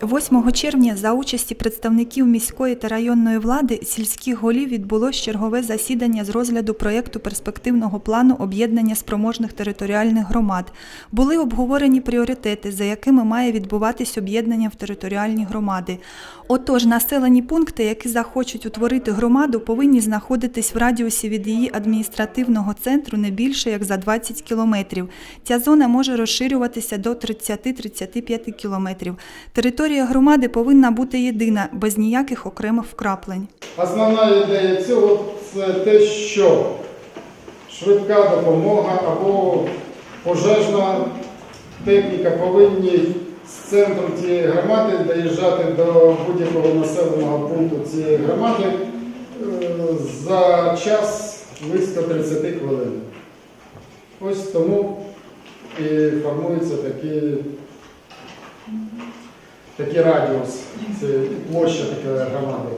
8 червня за участі представників міської та районної влади сільських голів відбулось чергове засідання з розгляду проєкту перспективного плану об'єднання спроможних територіальних громад. Були обговорені пріоритети, за якими має відбуватись об'єднання в територіальні громади. Отож, населені пункти, які захочуть утворити громаду, повинні знаходитись в радіусі від її адміністративного центру не більше як за 20 кілометрів. Ця зона може розширюватися до 30-35 кілометрів. Територія громади повинна бути єдина, без ніяких окремих вкраплень. Основна ідея цього це те, що швидка допомога або пожежна техніка повинні з центру цієї громади доїжджати до будь-якого населеного пункту цієї громади е, за час близько 30 хвилин. Ось тому і формується такий, такий радіус, це площа такої громади.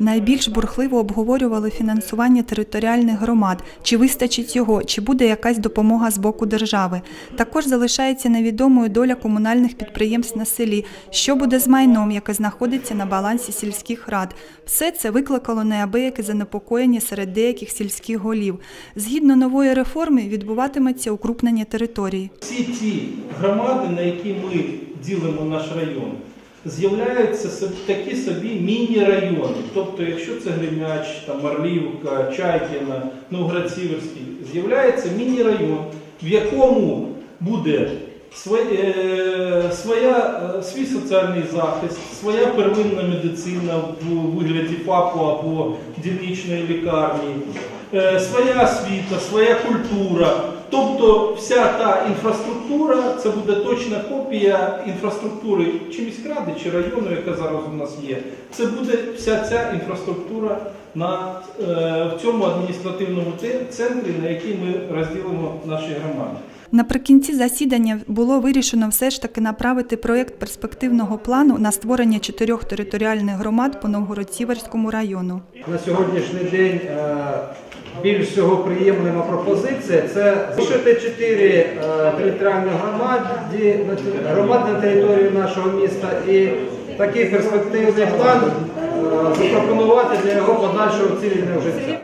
Найбільш бурхливо обговорювали фінансування територіальних громад, чи вистачить його, чи буде якась допомога з боку держави. Також залишається невідомою доля комунальних підприємств на селі, що буде з майном, яке знаходиться на балансі сільських рад. Все це викликало неабияке занепокоєння серед деяких сільських голів. Згідно нової реформи відбуватиметься укрупнення території. Всі ті громади, на які ми ділимо наш район, з'являються такі собі міні-райони. Тобто, якщо це Гремяч, там, Марлівка, Чайкіна, Новгород-Сіверський, з'являється міні-район, в якому буде е, своя, е, свій соціальний захист, своя первинна медицина в вигляді ФАПу або дільничної лікарні, е, своя освіта, своя культура. Тобто вся та інфраструктура це буде точна копія інфраструктури чи міськради, чи району, яка зараз у нас є. Це буде вся ця інфраструктура на, е, в цьому адміністративному центрі, на який ми розділимо наші громади. Наприкінці засідання було вирішено все ж таки направити проєкт перспективного плану на створення чотирьох територіальних громад по Новгород-Сіверському району. На сьогоднішній день е, більш всього приємлива пропозиція це залишити чотири е, територіальні громади, громади на території нашого міста і такий перспективний план е, запропонувати для його подальшого цілі життя.